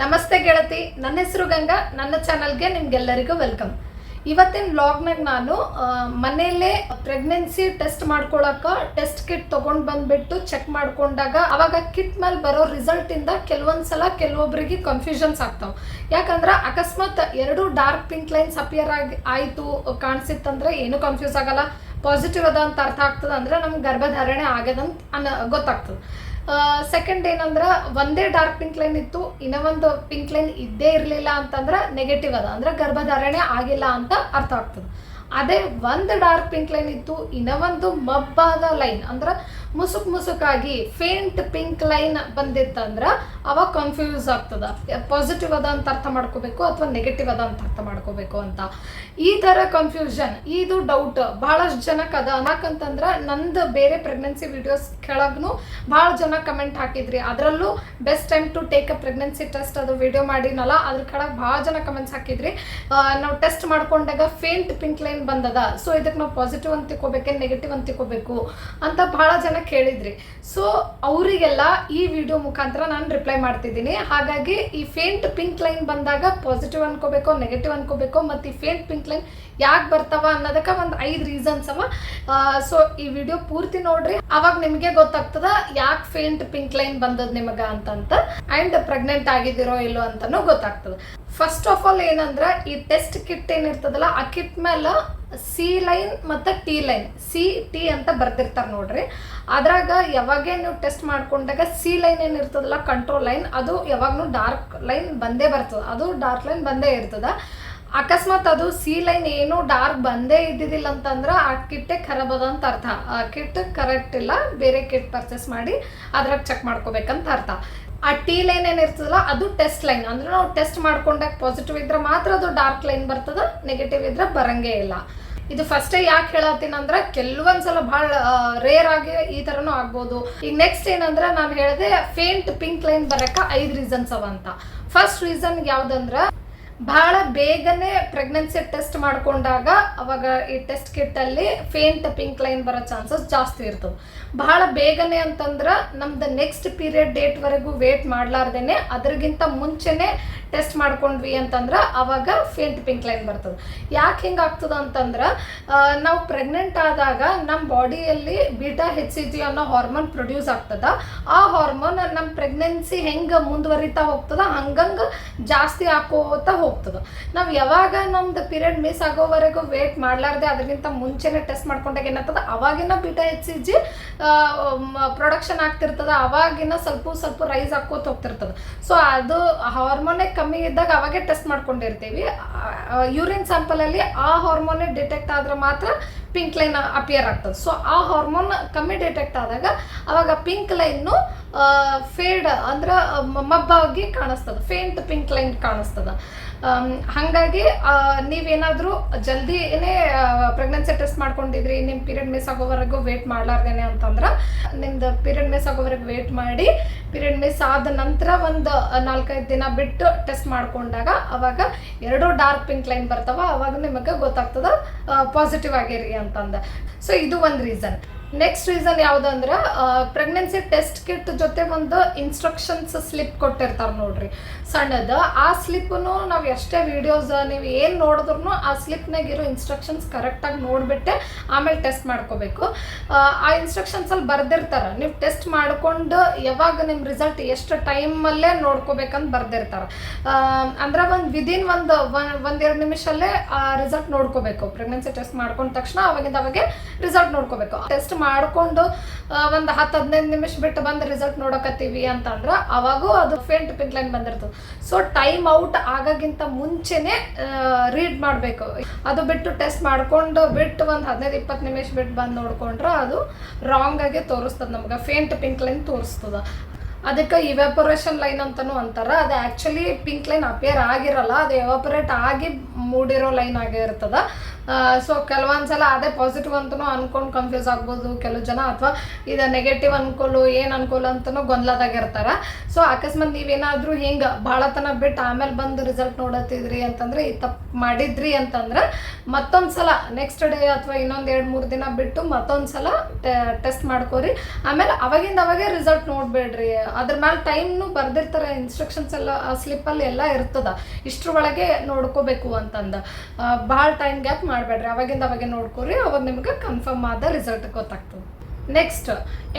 ನಮಸ್ತೆ ಗೆಳತಿ, ನನ್ನ ಹೆಸರು ಗಂಗಾ, ನನ್ನ ಚಾನಲ್ಗೆ ನಿಮ್ಗೆಲ್ಲರಿಗೂ ವೆಲ್ಕಮ್. ಇವತ್ತಿನ ಬ್ಲಾಗ್ನಾಗ ನಾನು ಮನೆಯಲ್ಲೇ ಪ್ರೆಗ್ನೆನ್ಸಿ ಟೆಸ್ಟ್ ಮಾಡ್ಕೊಳಕ ಟೆಸ್ಟ್ ಕಿಟ್ ತಗೊಂಡ್ ಬಂದ್ಬಿಟ್ಟು ಚೆಕ್ ಮಾಡ್ಕೊಂಡಾಗ ಅವಾಗ ಕಿಟ್ ಮೇಲೆ ಬರೋ ರಿಸಲ್ಟ್ ಇಂದ ಕೆಲವೊಂದ್ಸಲ ಕೆಲವೊಬ್ಬರಿಗೆ ಕನ್ಫ್ಯೂಷನ್ಸ್ ಆಗ್ತಾವ. ಯಾಕಂದ್ರೆ ಅಕಸ್ಮಾತ್ ಎರಡು ಡಾರ್ಕ್ ಪಿಂಕ್ ಲೈನ್ಸ್ ಅಪಿಯರ್ ಆಗಿ, ಆಯಿತು, ಕಾಣಿಸಿತ್ತಂದ್ರೆ ಏನು ಕನ್ಫ್ಯೂಸ್ ಆಗಲ್ಲ. ಪಾಸಿಟಿವ್ ಅದ ಅಂತ ಅರ್ಥ ಆಗ್ತದ ಅಂದ್ರೆ ನಮ್ಗೆ ಗರ್ಭಧಾರಣೆ ಆಗ್ಯದಂತ ಅನ್ನ ಗೊತ್ತಾಗ್ತದೆ. ಸೆಕೆಂಡ್ ಏನಂದ್ರೆ, ಒಂದೇ ಡಾರ್ಕ್ ಪಿಂಕ್ ಲೈನ್ ಇತ್ತು ಇನ್ನೂ ಒಂದು ಪಿಂಕ್ ಲೈನ್ ಇದ್ದೇ ಇರಲಿಲ್ಲ ಅಂತಂದ್ರೆ ನೆಗೆಟಿವ್ ಅದ. ಅಂದ್ರೆ ಗರ್ಭಧಾರಣೆ ಆಗಿಲ್ಲ ಅಂತ ಅರ್ಥ ಆಗ್ತದೆ. ಅದೇ ಒಂದು ಡಾರ್ಕ್ ಪಿಂಕ್ ಲೈನ್ ಇತ್ತು, ಇನ್ನೊಂದು ಒಂದು ಮಬ್ಬಾದ ಲೈನ್ ಅಂದ್ರೆ ಮುಸುಕ್ ಮುಸುಕಾಗಿ ಫೇಂಟ್ ಪಿಂಕ್ ಲೈನ್ ಬಂದಿತ್ತಂದ್ರೆ ಅವಾಗ ಕನ್ಫ್ಯೂಸ್ ಆಗ್ತದ. ಪಾಸಿಟಿವ್ ಅದ ಅಂತ ಅರ್ಥ ಮಾಡ್ಕೋಬೇಕು ಅಥವಾ ನೆಗೆಟಿವ್ ಅದ ಅಂತ ಅರ್ಥ ಮಾಡ್ಕೋಬೇಕು ಅಂತ. ಈ ಥರ ಕನ್ಫ್ಯೂಷನ್ ಇದು ಡೌಟ್ ಭಾಳಷ್ಟು ಜನಕ್ಕೆ ಅದ ಯಾಕಂತಂದ್ರೆ ನಂದು ಬೇರೆ ಪ್ರೆಗ್ನೆನ್ಸಿ ವಿಡಿಯೋಸ್ ಕೆಳಗೂ ಭಾಳ ಜನ ಕಮೆಂಟ್ ಹಾಕಿದ್ರಿ. ಅದರಲ್ಲೂ best time to take a pregnancy test ಅದು ವಿಡಿಯೋ ಮಾಡಿನಲ್ಲ, ಅದ್ರ ಕೆಳಗೆ ಭಾಳ ಜನ ಕಮೆಂಟ್ಸ್ ಹಾಕಿದ್ರಿ. ನಾವು ಟೆಸ್ಟ್ ಮಾಡ್ಕೊಂಡಾಗ ಫೇಂಟ್ ಪಿಂಕ್ ಲೈನ್ ಬಂದದ? ಸೊ ಇದಕ್ಕೆ ನಾವು ಪಾಸಿಟಿವ್ ಅಂತ ತಿಳ್ಕೊಬೇಕೆ ನೆಗೆಟಿವ್ ಅಂತ ತಿಳ್ಕೊಬೇಕು ಅಂತ ಭಾಳ ಜನ ಕೇಳಿದ್ರಿ. ಸೊ ಅವರಿಗೆಲ್ಲ ಈ ವಿಡಿಯೋ ಮುಖಾಂತರ ನಾನು ರಿಪ್ಲೈ ಮಾಡ್ತಿದ್ದೀನಿ. ಹಾಗಾಗಿ ಈ ಫೇಂಟ್ ಪಿಂಕ್ ಲೈನ್ ಬಂದಾಗ ಪಾಸಿಟಿವ್ ಅನ್ಕೋಬೇಕು ನೆಗೆಟಿವ್ ಅನ್ಕೋಬೇಕು, ಮತ್ತು ಈ ಫೇಂಟ್ ಪಿಂಕ್ ಲೈನ್ ಯಾಕೆ ಬರ್ತಾವ ಅನ್ನೋದಕ್ಕೆ ಒಂದು ಐದು ರೀಸನ್ಸ್ ಅವ. ಸೊ ಈ ವಿಡಿಯೋ ಪೂರ್ತಿ ನೋಡ್ರಿ. ಅವಾಗ ನಿಮಗೆ ಗೊತ್ತಾಗ್ತದ ಯಾಕೆ ಫೇಂಟ್ ಪಿಂಕ್ ಲೈನ್ ಬಂದದ ನಿಮಗ ಅಂತಂತ. ಆ್ಯಂಡ್ ಪ್ರೆಗ್ನೆಂಟ್ ಆಗಿದಿರೋ ಇಲ್ಲೋ ಅಂತನೂ ಗೊತ್ತಾಗ್ತದೆ. ಫಸ್ಟ್ ಆಫ್ ಆಲ್ ಏನಂದ್ರೆ, ಈ ಟೆಸ್ಟ್ ಕಿಟ್ ಏನಿರ್ತದಲ್ಲ, ಆ ಕಿಟ್ ಮೇಲೆ ಸಿ ಲೈನ್ ಮತ್ತು ಟಿ ಲೈನ್ ಸಿ ಟಿ ಅಂತ ಬರ್ದಿರ್ತಾರೆ ನೋಡ್ರಿ. ಅದ್ರಾಗ ಯಾವಾಗೇ ನೀವು ಟೆಸ್ಟ್ ಮಾಡ್ಕೊಂಡಾಗ ಸಿ ಲೈನ್ ಏನಿರ್ತದಲ್ಲ ಕಂಟ್ರೋಲ್ ಲೈನ್ ಅದು ಯಾವಾಗಲೂ ಡಾರ್ಕ್ ಲೈನ್ ಬಂದೇ ಬರ್ತದೆ. ಅದು ಡಾರ್ಕ್ ಲೈನ್ ಬಂದೇ ಇರ್ತದ. ಅಕಸ್ಮಾತ್ ಅದು ಸಿ ಲೈನ್ ಏನು ಡಾರ್ಕ್ ಬಂದೇ ಇದ್ದಿದ್ದಿಲ್ಲ ಅಂತಂದ್ರೆ ಆ ಕಿಟ್ಟೆ ಖರಾಬ್ ಅದ ಅಂತ ಅರ್ಥ. ಆ ಕಿಟ್ ಕರೆಕ್ಟ್ ಇಲ್ಲ, ಬೇರೆ ಕಿಟ್ ಪರ್ಚೇಸ್ ಮಾಡಿ ಅದ್ರಾಗ ಚೆಕ್ ಮಾಡ್ಕೋಬೇಕಂತ ಅರ್ಥ. ಆ ಟಿ ಲೈನ್ ಏನಿರ್ತದಲ್ಲ ಅದು ಟೆಸ್ಟ್ ಲೈನ್ ಅಂದ್ರೆ ನಾವು ಟೆಸ್ಟ್ ಮಾಡ್ಕೊಂಡಾಗ ಪಾಸಿಟಿವ್ ಇದ್ರೆ ಮಾತ್ರ ಅದು ಡಾರ್ಕ್ ಲೈನ್ ಬರ್ತದ ನೆಗೆಟಿವ್ ಇದ್ರೆ ಬರಂಗೇ ಇಲ್ಲ. ಇದು ಫಸ್ಟೇ ಯಾಕೆ ಹೇಳತ್ತೀನಿ ಅಂದ್ರೆ, ಕೆಲವೊಂದ್ಸಲ ಭಾಳ ರೇರ್ ಆಗಿ ಈ ಥರನೂ ಆಗ್ಬೋದು. ಈಗ ನೆಕ್ಸ್ಟ್ ಏನಂದ್ರೆ ನಾನು ಹೇಳಿದೆ ಫೇಂಟ್ ಪಿಂಕ್ ಲೈನ್ ಬರಕ್ಕೆ ಐದು ರೀಸನ್ಸ್ ಅವ ಅಂತ. ಫಸ್ಟ್ ರೀಸನ್ ಯಾವ್ದಂದ್ರೆ ಬಹಳ ಬೇಗನೆ ಪ್ರೆಗ್ನೆನ್ಸಿ ಟೆಸ್ಟ್ ಮಾಡ್ಕೊಂಡಾಗ ಅವಾಗ ಈ ಟೆಸ್ಟ್ ಕಿಟ್ಟಲ್ಲಿ ಫೇಂಟ್ ಪಿಂಕ್ ಲೈನ್ ಬರೋ ಚಾನ್ಸಸ್ ಜಾಸ್ತಿ ಇರ್ತವೆ. ಬಹಳ ಬೇಗನೆ ಅಂತಂದ್ರೆ ನಮ್ದು ನೆಕ್ಸ್ಟ್ ಪೀರಿಯಡ್ ಡೇಟ್ವರೆಗೂ ವೇಟ್ ಮಾಡ್ಲಾರ್ದೇನೆ ಅದ್ರಗಿಂತ ಮುಂಚೆನೆ ಟೆಸ್ಟ್ ಮಾಡ್ಕೊಂಡ್ವಿ ಅಂತಂದ್ರೆ ಅವಾಗ ಫೇಂಟ್ ಪಿಂಕ್ ಲೈನ್ ಬರ್ತದೆ. ಯಾಕೆ ಹಿಂಗೆ ಆಗ್ತದ ಅಂತಂದ್ರೆ ನಾವು ಪ್ರೆಗ್ನೆಂಟ್ ಆದಾಗ ನಮ್ಮ ಬಾಡಿಯಲ್ಲಿ ಬೀಟಾ ಹೆಚ್ ಸಿ ಜಿ ಅನ್ನೋ ಹಾರ್ಮೋನ್ ಪ್ರೊಡ್ಯೂಸ್ ಆಗ್ತದ. ಆ ಹಾರ್ಮೋನ್ ನಮ್ಮ ಪ್ರೆಗ್ನೆನ್ಸಿ ಹೆಂಗೆ ಮುಂದುವರಿತಾ ಹೋಗ್ತದ, ಹಂಗಂಗೆ ಜಾಸ್ತಿ ಹಾಕೋತಾ ಹೋಗ್ತದ. ನಾವು ಯಾವಾಗ ನಮ್ದು ಪೀರಿಯಡ್ ಮಿಸ್ ಆಗೋವರೆಗೂ ವೇಟ್ ಮಾಡಲಾರ್ದೆ ಅದಕ್ಕಿಂತ ಮುಂಚೆನೆ ಟೆಸ್ಟ್ ಮಾಡ್ಕೊಂಡಾಗ ಏನಾಗ್ತದೆ? ಅವಾಗಿನ beta H C G production ಆಗ್ತಿರ್ತದ. ಅವಾಗಿನ ಸ್ವಲ್ಪ ಸ್ವಲ್ಪ ರೈಸ್ ಹಾಕೋತ ಹೋಗ್ತಿರ್ತದ. ಸೊ ಅದು ಹಾರ್ಮೋನೇ ಕಮ್ಮಿ ಇದ್ದಾಗ ಅವಾಗೆ ಟೆಸ್ಟ್ ಮಾಡ್ಕೊಂಡಿರ್ತೀವಿ. ಯೂರಿನ್ ಸ್ಯಾಂಪಲಲ್ಲಿ ಆ ಹಾರ್ಮೋನೇ ಡಿಟೆಕ್ಟ್ ಆದ್ರೆ ಮಾತ್ರ ಪಿಂಕ್ ಲೈನ್ ಅಪಿಯರ್ ಆಗ್ತದೆ. ಸೊ ಆ ಹಾರ್ಮೋನ್ ಕಮ್ಮಿ ಡಿಟೆಕ್ಟ್ ಆದಾಗ ಅವಾಗ ಪಿಂಕ್ ಲೈನು ಫೇಡ್ ಅಂದ್ರೆ ಮಬ್ಬಾಗಿ ಕಾಣಿಸ್ತದೆ. ಫೇಂಟ್ ಪಿಂಕ್ ಲೈನ್ ಕಾಣಿಸ್ತದೆ. ಹಾಗಾಗಿ ನೀವೇನಾದರೂ ಜಲ್ದಿನೇ ಪ್ರೆಗ್ನೆನ್ಸಿ ಟೆಸ್ಟ್ ಮಾಡ್ಕೊಂಡಿದ್ರಿ ನಿಮ್ಮ ಪೀರಿಯಡ್ ಮಿಸ್ ಆಗೋವರೆಗೂ ವೇಟ್ ಮಾಡಲಾರ್ದೇನೆ ಅಂತಂದ್ರೆ, ನಿಮ್ದು ಪೀರಿಯಡ್ ಮಿಸ್ ಆಗೋವರೆಗೂ ವೇಟ್ ಮಾಡಿ ಪೀರಿಯಡ್ ಮಿಸ್ ಆದ ನಂತರ ಒಂದು ನಾಲ್ಕೈದು ದಿನ ಬಿಟ್ಟು ಟೆಸ್ಟ್ ಮಾಡ್ಕೊಂಡಾಗ ಅವಾಗ ಎರಡು ಡಾರ್ಕ್ ಪಿಂಕ್ ಲೈನ್ ಬರ್ತಾವ, ಅವಾಗ ನಿಮಗೆ ಗೊತ್ತಾಗ್ತದ ಪಾಸಿಟಿವ್ ಆಗಿರಿ ಅಂತಂದ. ಸೊ ಇದು ಒಂದು ರೀಸನ್ ನೆಕ್ಸ್ಟ್ ರೀಸನ್ ಯಾವುದಂದ್ರೆ ಪ್ರೆಗ್ನೆನ್ಸಿ ಟೆಸ್ಟ್ ಕಿಟ್ ಜೊತೆ ಒಂದು ಇನ್ಸ್ಟ್ರಕ್ಷನ್ಸ್ ಸ್ಲಿಪ್ ಕೊಟ್ಟಿರ್ತಾರೆ ನೋಡ್ರಿ. ಸಣ್ಣದು. ಆ ಸ್ಲಿಪ್ಪನ್ನು ನಾವು ಎಷ್ಟೇ ವಿಡಿಯೋಸ್ ನೀವು ಏನು ನೋಡಿದ್ರು ಆ ಸ್ಲಿಪ್ನಾಗ ಇರೋ ಇನ್ಸ್ಟ್ರಕ್ಷನ್ಸ್ ಕರೆಕ್ಟಾಗಿ ನೋಡಿಬಿಟ್ಟೆ ಆಮೇಲೆ ಟೆಸ್ಟ್ ಮಾಡ್ಕೋಬೇಕು. ಆ, ಇನ್ಸ್ಟ್ರಕ್ಷನ್ಸ್ ಇನ್ಸ್ಟ್ರಕ್ಷನ್ಸಲ್ಲಿ ಬರ್ದಿರ್ತಾರೆ. ನೀವು ಟೆಸ್ಟ್ ಮಾಡ್ಕೊಂಡು ಯಾವಾಗ ನಿಮ್ಮ ರಿಸಲ್ಟ್ ಎಷ್ಟು ಟೈಮಲ್ಲೇ ನೋಡ್ಕೋಬೇಕಂತ ಬರ್ದಿರ್ತಾರೆ. ಅಂದ್ರೆ ಒಂದು ವಿದಿನ್ ಒಂದು ಒಂದೆರಡು ನಿಮಿಷಲ್ಲೇ ಆ ರಿಸಲ್ಟ್ ನೋಡ್ಕೋಬೇಕು. ಪ್ರೆಗ್ನೆನ್ಸಿ ಟೆಸ್ಟ್ ಮಾಡ್ಕೊಂಡ ತಕ್ಷಣ ಅವಾಗಿಂದ ಅವಾಗೆ ರಿಸಲ್ಟ್ ನೋಡ್ಕೋಬೇಕು. ಟೆಸ್ಟ್ ಮಾಡಿಕೊಂಡು ಒಂದು ಹತ್ತು ಹದಿನೈದು ನಿಮಿಷ ಬಿಟ್ಟು ಬಂದು ರಿಸಲ್ಟ್ ನೋಡಕತ್ತೀವಿ ಅಂತಂದ್ರೆ ಅವಾಗೂ ಅದು ಫೇಂಟ್ ಪಿಂಕ್ ಲೈನ್ ಬಂದಿರ್ತದೆ. ಸೊ ಟೈಮ್ ಔಟ್ ಆಗೋಕ್ಕಿಂತ ಮುಂಚೆನೆ ರೀಡ್ ಮಾಡಬೇಕು. ಅದು ಬಿಟ್ಟು ಟೆಸ್ಟ್ ಮಾಡ್ಕೊಂಡು ಬಿಟ್ಟು ಒಂದು ಹದಿನೈದು ಇಪ್ಪತ್ತು ನಿಮಿಷ ಬಿಟ್ಟು ಬಂದು ನೋಡ್ಕೊಂಡ್ರೆ ಅದು ರಾಂಗ್ ಆಗಿ ತೋರಿಸ್ತದೆ ನಮ್ಗೆ. ಫೇಂಟ್ ಪಿಂಕ್ ಲೈನ್ ತೋರಿಸ್ತದ. ಅದಕ್ಕೆ ಇವ್ಯಾಪೊರೇಷನ್ ಲೈನ್ ಅಂತಾನು ಅಂತಾರ. ಅದು ಆ್ಯಕ್ಚುಲಿ ಪಿಂಕ್ ಲೈನ್ ಅಪಿಯರ್ ಆಗಿರಲ್ಲ. ಅದು ಎವಾಪರೇಟ್ ಆಗಿ ಮೂಡಿರೋ ಲೈನ್ ಆಗಿರ್ತದ ಸೊ ಕೆಲವೊಂದ್ಸಲ ಅದೇ ಪಾಸಿಟಿವ್ ಅಂತೂ ಅನ್ಕೊಂಡು ಕನ್ಫ್ಯೂಸ್ ಆಗ್ಬೋದು ಕೆಲವು ಜನ, ಅಥವಾ ಇದು ನೆಗೆಟಿವ್ ಅನ್ಕೊಳ್ಳು ಏನು ಅನ್ಕೊಳ್ಳು ಅಂತಲೂ ಗೊಂದಲದಾಗಿರ್ತಾರೆ. ಸೊ ಅಕಸ್ಮಾತ್ ನೀವೇನಾದರೂ ಹಿಂಗೆ ಭಾಳ ತನ ಬಿಟ್ಟು ಆಮೇಲೆ ಬಂದು ರಿಸಲ್ಟ್ ನೋಡತ್ತಿದ್ರಿ ಅಂತಂದ್ರೆ, ಈ ತಪ್ಪು ಮಾಡಿದ್ರಿ ಅಂತಂದ್ರೆ ಮತ್ತೊಂದು ಸಲ ನೆಕ್ಸ್ಟ್ ಡೇ ಅಥವಾ ಇನ್ನೊಂದು ಎರಡು ಮೂರು ದಿನ ಬಿಟ್ಟು ಮತ್ತೊಂದು ಸಲ ಟೆಸ್ಟ್ ಮಾಡ್ಕೋರಿ. ಆಮೇಲೆ ಅವಾಗಿಂದ ಅವಾಗೆ ರಿಸಲ್ಟ್ ನೋಡಬೇಡ್ರಿ. ಅದ್ರ ಮೇಲೆ ಟೈಮ್ನು ಬರ್ದಿರ್ತಾರೆ ಇನ್ಸ್ಟ್ರಕ್ಷನ್ಸ್ ಎಲ್ಲ ಸ್ಲಿಪ್ಪಲ್ಲಿ ಎಲ್ಲ ಇರ್ತದೆ. ಇಷ್ಟ್ರ ಒಳಗೆ ನೋಡ್ಕೋಬೇಕು ಅಂತಂದು. ಭಾಳ ಟೈಮ್ ಗ್ಯಾಪ್ ಮಾಡಬೇಡ್ರಿ. ಅವಾಗಿಂದ ಅವಾಗೆ ನೋಡ್ಕೊರಿ ಅವಾಗ ನಿಮ್ಗೆ ಕನ್ಫರ್ಮ್ ಆದ ರಿಸಲ್ಟ್ ಗೊತ್ತಾಗ್ತದೆ. ನೆಕ್ಸ್ಟ್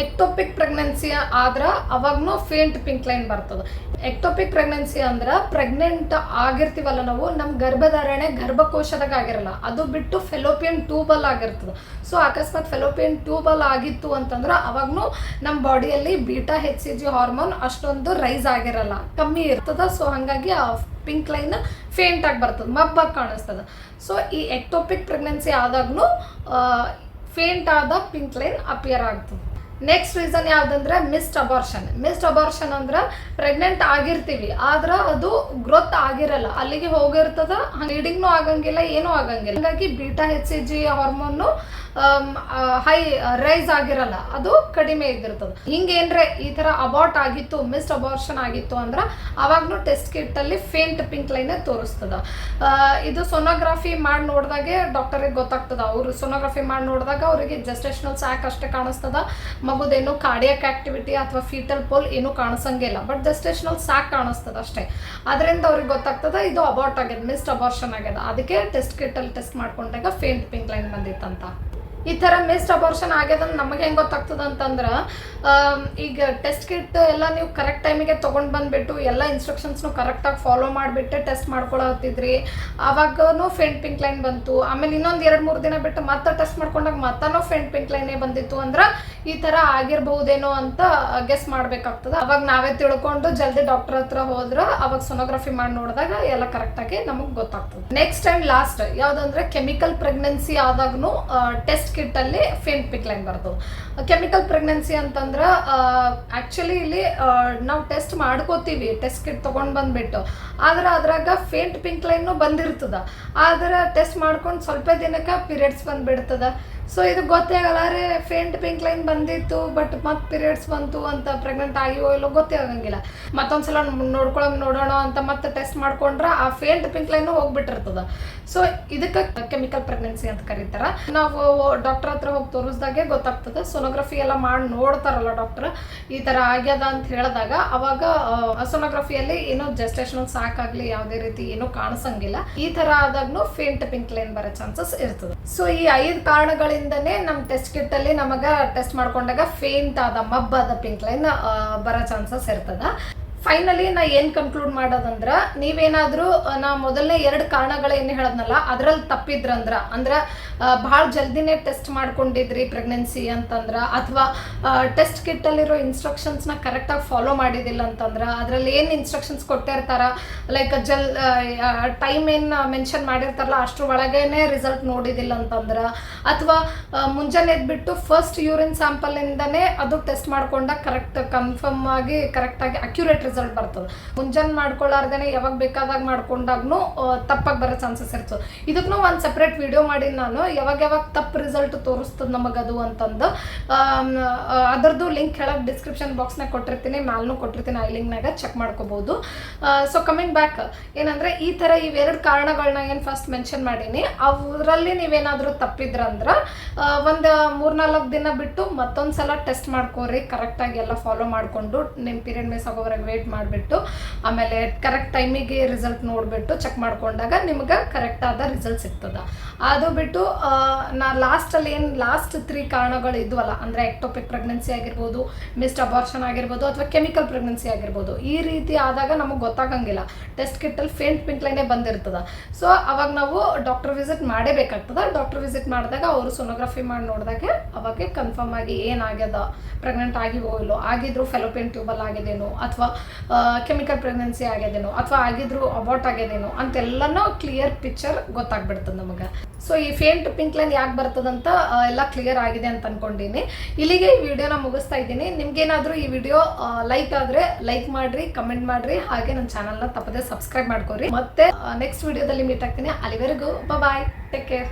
ಎಕ್ಟೋಪಿಕ್ ಪ್ರೆಗ್ನೆನ್ಸಿ ಆದ್ರೆ ಅವಾಗೂ ಫೇಂಟ್ ಪಿಂಕ್ ಲೈನ್ ಬರ್ತದೆ. ಎಕ್ಟೋಪಿಕ್ ಪ್ರೆಗ್ನೆನ್ಸಿ ಅಂದ್ರೆ ಪ್ರೆಗ್ನೆಂಟ್ ಆಗಿರ್ತೀವಲ್ಲ ನಾವು ನಮ್ಮ ಗರ್ಭಧಾರಣೆ ಗರ್ಭಕೋಶದಾಗ ಆಗಿರಲ್ಲ, ಅದು ಬಿಟ್ಟು ಫೆಲೋಪಿಯನ್ ಟ್ಯೂಬಲ್ ಆಗಿರ್ತದೆ. ಸೊ ಅಕಸ್ಮಾತ್ ಫೆಲೋಪಿಯನ್ ಟ್ಯೂಬಲ್ ಆಗಿತ್ತು ಅಂತಂದ್ರೆ ಅವಾಗೂ ನಮ್ಮ ಬಾಡಿಯಲ್ಲಿ beta H C G hormone ಅಷ್ಟೊಂದು ರೈಸ್ ಆಗಿರಲ್ಲ, ಕಮ್ಮಿ ಇರ್ತದೆ. ಸೊ ಹಾಗಾಗಿ ಆ ಪಿಂಕ್ ಲೈನ್ ಫೇಂಟ್ ಆಗಿ ಬರ್ತದೆ ಮಬ್ಬಾಗಿ ಕಾಣಿಸ್ತದೆ. ಸೊ ಈ ಎಕ್ಟೋಪಿಕ್ ಪ್ರೆಗ್ನೆನ್ಸಿ ಆದಾಗ್ನೂ ಫೇಂಟ್ ಆದ ಪಿಂಕ್ ಲೈನ್ ಅಪಿಯರ್ ಆಗ್ತದೆ. ನೆಕ್ಸ್ಟ್ ರೀಸನ್ ಯಾವ್ದಂದ್ರೆ ಮಿಸ್ಡ್ ಅಬಾರ್ಷನ್ ಮಿಸ್ಡ್ ಅಬಾರ್ಷನ್ ಅಂದ್ರೆ ಪ್ರೆಗ್ನೆಂಟ್ ಆಗಿರ್ತೀವಿ, ಆದ್ರೆ ಅದು ಗ್ರೋತ್ ಆಗಿರಲ್ಲ. ಅಲ್ಲಿಗೆ ಹೋಗಿರ್ತದ ಬ್ಲೀಡಿಂಗ್ನು ಆಗಂಗಿಲ್ಲ, ಏನೂ ಆಗಂಗಿಲ್ಲ. ಹಾಗಾಗಿ beta H G hormone high rise ಆಗಿರಲ್ಲ. ಅದು ಕಡಿಮೆ ಇದ್ದಿರ್ತದೆ. ಹಿಂಗೇನ್ರೆ ಈ ತರ ಅಬಾರ್ಟ್ ಆಗಿತ್ತು ಮಿಸ್ಡ್ ಅಬಾರ್ಷನ್ ಆಗಿತ್ತು ಅಂದ್ರೆ ಅವಾಗ್ನು ಟೆಸ್ಟ್ ಕಿಟ್ ಅಲ್ಲಿ ಫೇಂಟ್ ಪಿಂಕ್ ಲೈನ್ ತೋರಿಸ್ತದ. ಇದು ಸೊನೋಗ್ರಫಿ ಮಾಡಿ ನೋಡಿದಾಗೆ ಡಾಕ್ಟರಿಗೆ ಗೊತ್ತಾಗ್ತದ. ಅವರು ಸೊನೋಗ್ರಫಿ ಮಾಡಿ ನೋಡಿದಾಗ ಅವರಿಗೆ ಜಸ್ಟೇಷನಲ್ ಸ್ಯಾಕ್ ಅಷ್ಟೇ ಕಾಣಿಸ್ತದ. ಮಗುದೇನು ಕಾರ್ಡಿಯಕ್ ಆಕ್ಟಿವಿಟಿ ಅಥವಾ ಫೀಟಲ್ ಪೋಲ್ ಏನು ಕಾಣಿಸಂಗಿಲ್ಲ ಬಟ್ ಜಸ್ಟೇಷನಲ್ ಸ್ಯಾಕ್ ಕಾಣಿಸ್ತದೆ ಅಷ್ಟೇ. ಅದರಿಂದ ಅವ್ರಿಗೆ ಗೊತ್ತಾಗ್ತದೆ ಇದು ಅಬಾರ್ಟ್ ಆಗ್ಯದ ಮಿಸ್ಡ್ ಅಬಾರ್ಷನ್ ಆಗ್ಯದ ಅದಕ್ಕೆ ಟೆಸ್ಟ್ ಕಿಟ್ ಅಲ್ಲಿ ಟೆಸ್ಟ್ ಮಾಡ್ಕೊಂಡಾಗ ಫೇಂಟ್ ಪಿಂಕ್ ಲೈನ್ ಬಂದಿತ್ತಂತ. ಈ ಥರ ಮಿಸ್ಡ್ ಅಬಾರ್ಷನ್ ಆಗ್ಯದ ನಮಗೆ ಹೆಂಗೆ ಗೊತ್ತಾಗ್ತದ ಅಂತಂದ್ರೆ ಈಗ ಟೆಸ್ಟ್ ಕಿಟ್ ಎಲ್ಲ ನೀವು ಕರೆಕ್ಟ್ ಟೈಮಿಗೆ ತೊಗೊಂಡು ಬಂದುಬಿಟ್ಟು ಎಲ್ಲ ಇನ್ಸ್ಟ್ರಕ್ಷನ್ಸ್ನು ಕರೆಕ್ಟಾಗಿ ಫಾಲೋ ಮಾಡಿಬಿಟ್ಟು ಟೆಸ್ಟ್ ಮಾಡ್ಕೊಳತ್ತಿದ್ರಿ ಆವಾಗೂ ಫೆಂಟ್ ಪಿಂಕ್ ಲೈನ್ ಬಂತು. ಆಮೇಲೆ ಇನ್ನೊಂದು ಎರಡು ಮೂರು ದಿನ ಬಿಟ್ಟು ಮತ್ತೆ ಟೆಸ್ಟ್ ಮಾಡ್ಕೊಂಡಾಗ ಮತ್ತನೂ ಫೆಂಟ್ ಪಿಂಕ್ ಲೈನೇ ಬಂದಿತ್ತು ಅಂದ್ರೆ ಈ ಥರ ಆಗಿರ್ಬಹುದೇನೋ ಅಂತ ಗೆಸ್ ಮಾಡಬೇಕಾಗ್ತದೆ. ಅವಾಗ ನಾವೇ ತಿಳ್ಕೊಂಡು ಜಲ್ದಿ ಡಾಕ್ಟರ್ ಹತ್ರ ಹೋದ್ರೆ ಅವಾಗ ಸೊನೋಗ್ರಫಿ ಮಾಡಿ ನೋಡಿದಾಗ ಎಲ್ಲ ಕರೆಕ್ಟಾಗಿ ನಮಗೆ ಗೊತ್ತಾಗ್ತದೆ. ನೆಕ್ಸ್ಟ್ ಆ್ಯಂಡ್ ಲಾಸ್ಟ್ ಯಾವುದಂದ್ರೆ ಕೆಮಿಕಲ್ ಪ್ರೆಗ್ನೆನ್ಸಿ ಆದಾಗೂ ಟೆಸ್ಟ್ ಕಿಟ್ ಅಲ್ಲಿ ಫೇಂಟ್ ಪಿಕ್ ಲೈನ್ ಬರ್ತದೆ. ಕೆಮಿಕಲ್ ಪ್ರೆಗ್ನೆನ್ಸಿ ಅಂತಂದ್ರೆ ಆ್ಯಕ್ಚುಲಿ ಇಲ್ಲಿ ನಾವು ಟೆಸ್ಟ್ ಮಾಡ್ಕೋತೀವಿ, ಟೆಸ್ಟ್ ಕಿಟ್ ತೊಗೊಂಡು ಬಂದ್ಬಿಟ್ಟು. ಆದ್ರೆ ಅದ್ರಾಗ ಫೇಂಟ್ ಪಿಂಕ್ ಲೈನು ಬಂದಿರ್ತದ. ಆದ್ರೆ ಟೆಸ್ಟ್ ಮಾಡ್ಕೊಂಡು ಸ್ವಲ್ಪ ದಿನಕ್ಕೆ ಪೀರಿಯಡ್ಸ್ ಬಂದ್ಬಿಡ್ತದ. ಸೊ ಇದು ಗೊತ್ತೇ ಆಗಲ್ಲ. ರೀ ಫೇಂಟ್ ಪಿಂಕ್ ಲೈನ್ ಬಂದಿತ್ತು ಬಟ್ ಮತ್ತೆ ಪೀರಿಯಡ್ಸ್ ಬಂತು ಅಂತ ಪ್ರೆಗ್ನೆಂಟ್ ಆಗಿವೋ ಇಲ್ಲೋ ಗೊತ್ತೇ ಆಗಂಗಿಲ್ಲ. ಮತ್ತೊಂದ್ಸಲ ನೋಡ್ಕೊಳಂಗ್ ನೋಡೋಣ ಅಂತ ಮತ್ತೆ ಟೆಸ್ಟ್ ಮಾಡ್ಕೊಂಡ್ರೆ ಆ ಫೇಂಟ್ ಪಿಂಕ್ ಲೈನ್ ಹೋಗ್ಬಿಟ್ಟಿರ್ತದ. ಸೊ ಇದಕ್ಕೆ ಕೆಮಿಕಲ್ ಪ್ರೆಗ್ನೆನ್ಸಿ ಅಂತ ಕರೀತಾರ. ನಾವು ಡಾಕ್ಟರ್ ಹತ್ರ ಹೋಗಿ ತೋರಿಸ್ದಾಗೆ ಗೊತ್ತಾಗ್ತದ. ಸೋನೋಗ್ರಫಿ ಎಲ್ಲ ಮಾಡಿ ನೋಡ್ತಾರಲ್ಲ ಡಾಕ್ಟರ್ ಈ ತರ ಆಗ್ಯದ ಅಂತ ಹೇಳಿದಾಗ ಅವಾಗ ಸೋನೋಗ್ರಫಿಯಲ್ಲಿ ಏನೋ ಜಸ್ಟೇಷನಲ್ ಸಾಕಾಗ್ಲಿ ಯಾವುದೇ ರೀತಿ ಏನೂ ಕಾಣಿಸಂಗಿಲ್ಲ. ಈ ತರ ಆದಾಗ್ನು ಫೇಂಟ್ ಪಿಂಕ್ ಲೈನ್ ಬರೋ ಚಾನ್ಸಸ್ ಇರ್ತದೆ. ಸೊ ಈ ಐದು ಕಾರಣಗಳಿಂದನೇ ನಮ್ಮ ಟೆಸ್ಟ್ ಕಿಟ್ ಅಲ್ಲಿ ನಮಗ ಟೆಸ್ಟ್ ಮಾಡ್ಕೊಂಡಾಗ ಫೇಂಟ್ ಆದ ಮಬ್ಬಾದ ಪಿಂಕ್ ಲೈನ್ ಬರೋ ಚಾನ್ಸಸ್ ಇರ್ತದ. ಫೈನಲಿ ನಾ ಏನು ಕನ್ಕ್ಲೂಡ್ ಮಾಡೋದಂದ್ರ, ನೀವೇನಾದರೂ ನಾ ಮೊದಲನೇ ಎರಡು ಕಾರಣಗಳು ಏನು ಹೇಳದ್ನಲ್ಲ ಅದ್ರಲ್ಲಿ ತಪ್ಪಿದ್ರಂದ್ರ, ಅಂದ್ರೆ ಭಾಳ ಜಲ್ದಿನೇ ಟೆಸ್ಟ್ ಮಾಡ್ಕೊಂಡಿದ್ರಿ ಪ್ರೆಗ್ನೆನ್ಸಿ ಅಂತಂದ್ರ, ಅಥವಾ ಟೆಸ್ಟ್ ಕಿಟ್ಟಲ್ಲಿರೋ ಇನ್ಸ್ಟ್ರಕ್ಷನ್ಸ್ನ ಕರೆಕ್ಟಾಗಿ ಫಾಲೋ ಮಾಡಿದಿಲ್ಲ ಅಂತಂದ್ರ, ಅದರಲ್ಲಿ ಏನು ಇನ್ಸ್ಟ್ರಕ್ಷನ್ಸ್ ಕೊಟ್ಟಿರ್ತಾರ ಲೈಕ್ ಜಲ್ ಟೈಮ್ ಏನು ಮೆನ್ಷನ್ ಮಾಡಿರ್ತಾರಲ್ಲ, ಅಷ್ಟ್ರ ಒಳಗೇನೆ ರಿಸಲ್ಟ್ ನೋಡಿದಿಲ್ಲ ಅಂತಂದ್ರ, ಅಥವಾ ಮುಂಜಾನೆ ಎದ್ಬಿಟ್ಟು ಫಸ್ಟ್ ಯೂರಿನ್ ಸ್ಯಾಂಪಲಿಂದನೇ ಅದು ಟೆಸ್ಟ್ ಮಾಡ್ಕೊಂಡಾಗ ಕರೆಕ್ಟ್ ಕನ್ಫರ್ಮ್ ಆಗಿ ಕರೆಕ್ಟಾಗಿ ಅಕ್ಯುರೇಟ್ ರಿಸಲ್ಟ್ ಬರ್ತದೆ. ಮುಂಜಾನೆ ಮಾಡ್ಕೊಳ್ಳಾರ್ದೇನೆ ಯಾವಾಗ ಬೇಕಾದಾಗ ಮಾಡ್ಕೊಂಡಾಗ್ನು ತಪ್ಪಾಗಿ ಬರೋ ಚಾನ್ಸಸ್ ಇರ್ತದೆ. ಇದಕ್ಕೂ ಒಂದು ಸಪ್ರೇಟ್ ವಿಡಿಯೋ ಮಾಡಿ ನಾನು. ಯಾವಾಗ ಯಾವಾಗ ತಪ್ಪು ರಿಸಲ್ಟ್ ತೋರಿಸ್ತದೆ ನಮಗದು ಅಂತಂದು. ಅದರದ್ದು ಲಿಂಕ್ ಕೆಳಗೆ ಡಿಸ್ಕ್ರಿಪ್ಷನ್ ಬಾಕ್ಸ್ನಾಗ ಕೊಟ್ಟಿರ್ತೀನಿ. ಮ್ಯಾಲ್ನು ಕೊಟ್ಟಿರ್ತೀನಿ ಐ ಲಿಂಕ್ನಾಗ ಚೆಕ್ ಮಾಡ್ಕೋಬೋದು. ಸೊ ಕಮಿಂಗ್ ಬ್ಯಾಕ್ ಏನಂದ್ರೆ ಈ ಥರ ಇವೆರಡು ಕಾರಣಗಳನ್ನ ಏನು ಫಸ್ಟ್ ಮೆನ್ಷನ್ ಮಾಡೀನಿ. ಅವರಲ್ಲಿ ನೀವೇನಾದರೂ ತಪ್ಪಿದ್ರಂದ್ರೆ ಒಂದು ಮೂರ್ನಾಲ್ಕು ದಿನ ಬಿಟ್ಟು ಮತ್ತೊಂದು ಸಲ ಟೆಸ್ಟ್ ಮಾಡ್ಕೋರಿ ಕರೆಕ್ಟಾಗಿ ಎಲ್ಲ ಫಾಲೋ ಮಾಡಿಕೊಂಡು ನಿಮ್ಮ ಪೀರಿಯಡ್ ಮಿಸ್ ಆಗೋವರೆಗೆ ವೇಟ್ ಮಾಡಿಬಿಟ್ಟು, ಆಮೇಲೆ ಕರೆಕ್ಟ್ ಟೈಮಿಗೆ ರಿಸಲ್ಟ್ ನೋಡಿಬಿಟ್ಟು ಚೆಕ್ ಮಾಡ್ಕೊಂಡಾಗ ನಿಮ್ಗೆ ಕರೆಕ್ಟ್ ಆದ ರಿಸಲ್ಟ್ ಸಿಗ್ತದೆ. ಅದು ಬಿಟ್ಟು ನಾ ಲಾಸ್ಟಲ್ಲಿ ಏನು ಲಾಸ್ಟ್ ತ್ರೀ ಕಾರಣಗಳು ಇದ್ವಲ್ಲ, ಅಂದರೆ ಎಕ್ಟೋಪಿಕ್ ಪ್ರೆಗ್ನೆನ್ಸಿ ಆಗಿರ್ಬೋದು ಮಿಸ್ಡ್ ಅಬಾರ್ಷನ್ ಆಗಿರ್ಬೋದು, ಅಥವಾ ಕೆಮಿಕಲ್ ಪ್ರೆಗ್ನೆನ್ಸಿ ಆಗಿರ್ಬೋದು, ಈ ರೀತಿ ಆದಾಗ ನಮಗೆ ಗೊತ್ತಾಗಂಗಿಲ್ಲ. ಟೆಸ್ಟ್ ಕಿಟ್ಟಲ್ಲಿ ಫೇಂಟ್ ಪಿಂಕ್ ಲೈನೇ ಬಂದಿರ್ತದೆ. ಸೊ ಅವಾಗ ನಾವು ಡಾಕ್ಟರ್ ವಿಸಿಟ್ ಮಾಡೇಬೇಕಾಗ್ತದೆ. ಡಾಕ್ಟರ್ ವಿಸಿಟ್ ಮಾಡಿದಾಗ ಅವರು ಸೋನೋಗ್ರಫಿ ಮಾಡಿ ನೋಡಿದಾಗ ಅವಾಗೆ ಕನ್ಫರ್ಮ್ ಆಗಿ ಏನಾಗ್ಯದ ಪ್ರೆಗ್ನೆಂಟ್ ಆಗಿ ಇಲ್ಲೋ, ಆಗಿದ್ರು ಫೆಲೋಪಿಯನ್ ಟ್ಯೂಬಲ್ ಆಗಿದೇನೋ, ಅಥವಾ ಕೆಮಿಕಲ್ ಪ್ರೆಗ್ನೆನ್ಸಿ ಆಗ್ಯದೇನೋ ಅಥವಾ ಆಗಿದ್ರು ಅಬೌಟ್ ಆಗ್ಯದೇನೋ ಅಂತೆಲ್ಲನೂ ಕ್ಲಿಯರ್ ಪಿಕ್ಚರ್ ಗೊತ್ತಾಗ್ಬಿಡ್ತದೆ ನಮಗೆ. ಸೊ ಈ ಫೇಂಟ್ ಪಿಂಕ್ ಲೈನ್ ಯಾಕೆ ಬರ್ತದಂತ ಎಲ್ಲ ಕ್ಲಿಯರ್ ಆಗಿದೆ ಅಂತ ಅನ್ಕೊಂಡಿನಿ. ಇಲ್ಲಿಗೆ ಈ ವಿಡಿಯೋನ ಮುಗಿಸ್ತಾ ಇದ್ದೀನಿ. ನಿಮ್ಗೇನಾದರೂ ಈ ವಿಡಿಯೋ ಲೈಕ್ ಆದರೆ ಲೈಕ್ ಮಾಡ್ರಿ ಕಮೆಂಟ್ ಮಾಡ್ರಿ. ಹಾಗೆ ನನ್ನ ಚಾನಲ್ನ ತಪ್ಪದೆ ಸಬ್ಸ್ಕ್ರೈಬ್ ಮಾಡ್ಕೊರಿ. ಮತ್ತೆ ನೆಕ್ಸ್ಟ್ ವಿಡಿಯೋದಲ್ಲಿ ಮೀಟ್ ಆಗ್ತೀನಿ. ಅಲ್ಲಿವರೆಗೂ ಬಾಯ್ ಟೇಕ್ ಕೇರ್